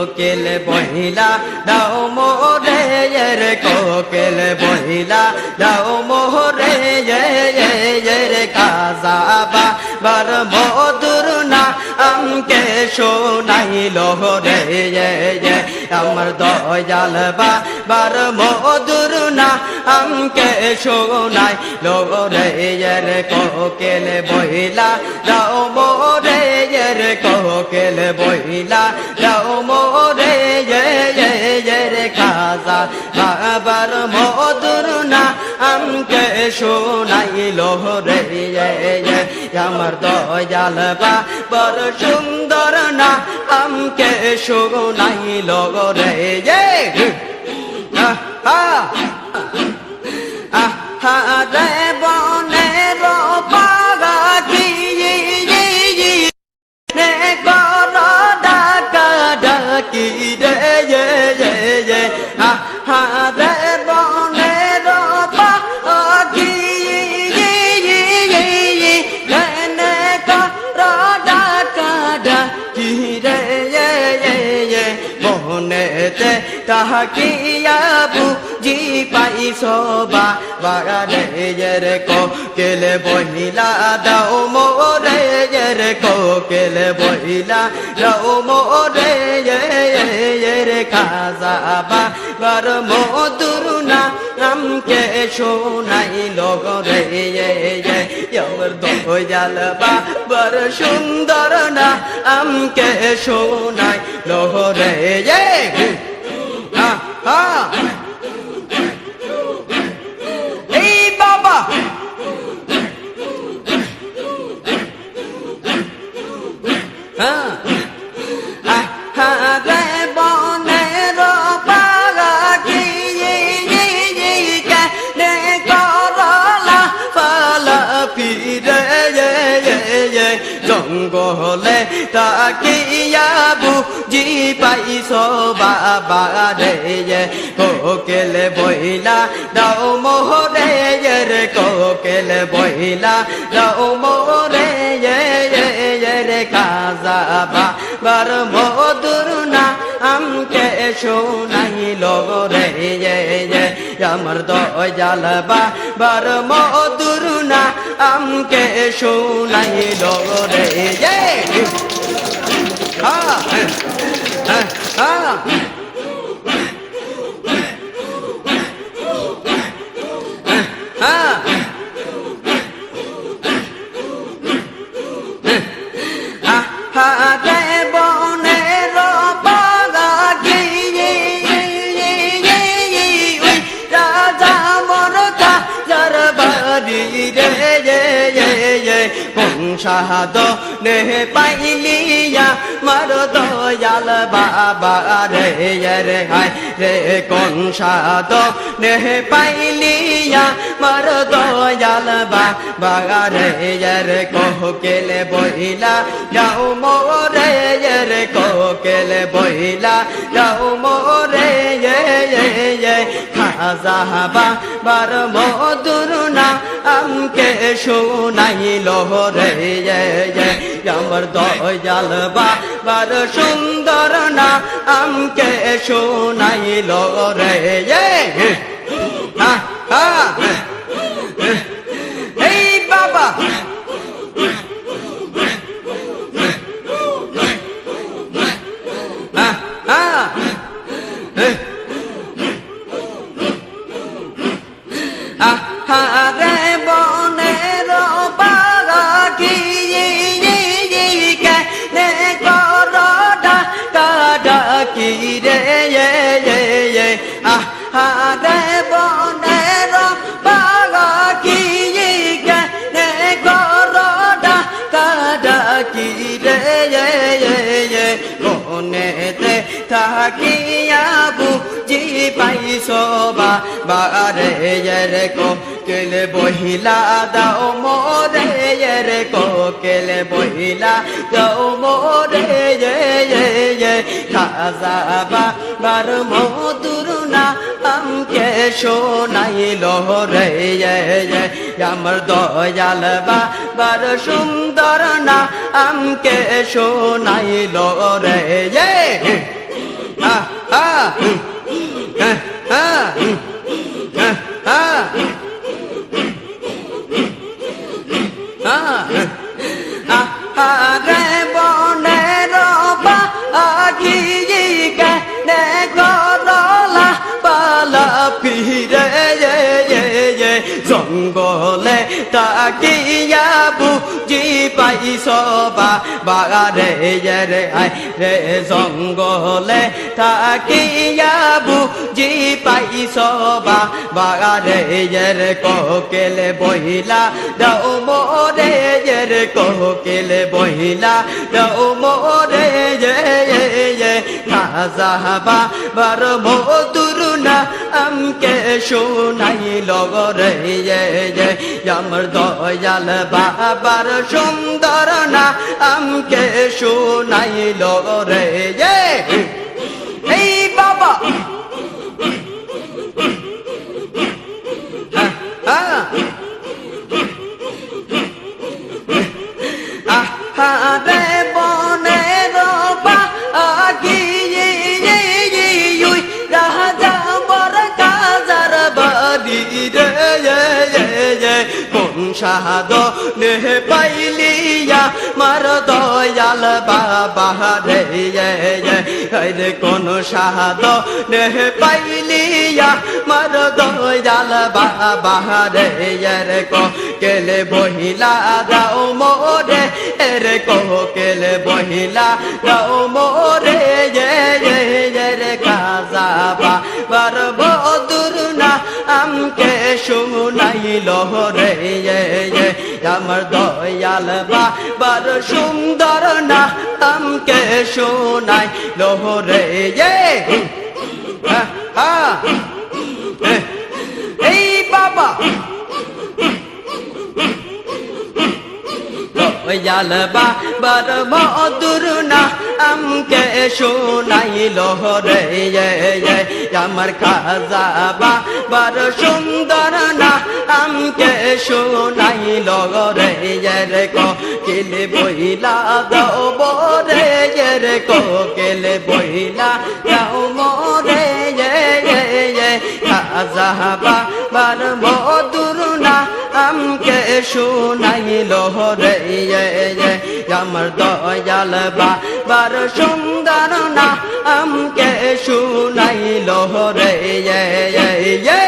কোকিল বহিলা দাও মোরে রে কোকিল বহিলা দাও মোরে রে কাজাবা বার মধুর না আমকে শোনাইল রে আমার দয়াল বা বার মধুর না আমকে শোনাই লো রে রে কোকিল বহিলা, দাও মোরে কোকিল বহিলা, দাও মোরে খাজা বাবার না আমকে শোনাইল রে আমার দয়াল বা বড় সুন্দর না আমকে শোনাইল রে আহা রে বনের কর ডাকা, ডাকি বনেতে তাহাকিয়া বুঝি পাই সবা বাগানে রে কো কেলে বহিলা দাও মোরে রে কো কেলে বহিলা দাও মোরে রে খাজা বা বার মধুর না আমকে শোনাই লোক রে আমার দয়াল বা বার সুন্দর না আমকে শোনাই lô đề yeah! Ha ha! Đi ba ba! Ha! Ha ha đây bỏ nè rồi ba là gì gì gì có đó là pha là phi để yeah yeah yeah rộng gò ta kia বুঝি পাইছ বাবা রে কোকেলে বইলা দাও মোহরে রে কোকেলে বইলা দাও মোরে রে কাজা বার মধুর না আমকে শোনাইল রে আমার দয়াল বা বার মধুর না আমকে শোনাইল রে হা হা হা মর দয়াল বাবা রে রে হায় রে কংসাদ নে পাইলিয়া মর দয়াল বাবা রে রে কহকেলে বহিলা যাও মোরে রে কহকেলে বহিলা যাও মোরে খাজা বা বার মধুর না আমকে শোনাইল রে আমার দয়াল বা বার সুন্দর না আমকে শোনাইল রে হা হা। রে বনেতে থাকিয়া বুঝি পাইছ বা বারে রে কেলে বহিলা দাও মরে রে কেলে বহিলা দাও মোরে খাজা বা বার মধুর না আমকে শোনাইল রে আমার দয়াল বাবার সুন্দর না আমকে শোনাইল রে হ্যাঁ হ্যাঁ তাকিয়া বুঝি পাইছ বা বাগারে রে আয় রে জঙ্গলে তাকিয়া বুঝি পাইছ বা বাগারে রে কোকেলে বহিলা, দাও মোরে রে কোকেলে বহিলা, দাও মোরে খাজাবা বার মধুর না আমকে শোনাই লগরে আমার দয়াল বাবার সুন্দর না আমকে শোনাই লগরে এই বাবা। হ্যাঁ আহারে সাদ নে পাইলিয়া, মার দয়াল বাবা রে রে কোন সাদ নে পাইলিয়া, মার দয়াল বাবা রে রে কো কেলে বহিলা দাও মোরে রে কো কেলে বহিলা দাও মোরে রে কাজাবা বার বদুর না আমকে শুনাইল রে আমার দয়াল বাবার সুন্দর না আমকে শোনাই লোহরে এই বাবা দয়াল বাবার মধুর না আমকে শোনাইল রে আমার খাজা বাবার সুন্দর না আমকে শোনাইল রে রে কেলে বইলা দাও বরে রে কেলে বইলা দাও মরে খাজা বাবার মধুর না আমকে শোনাইল রে আমার দয়াল বাবার সুন্দর না আমকে শুনাইল রে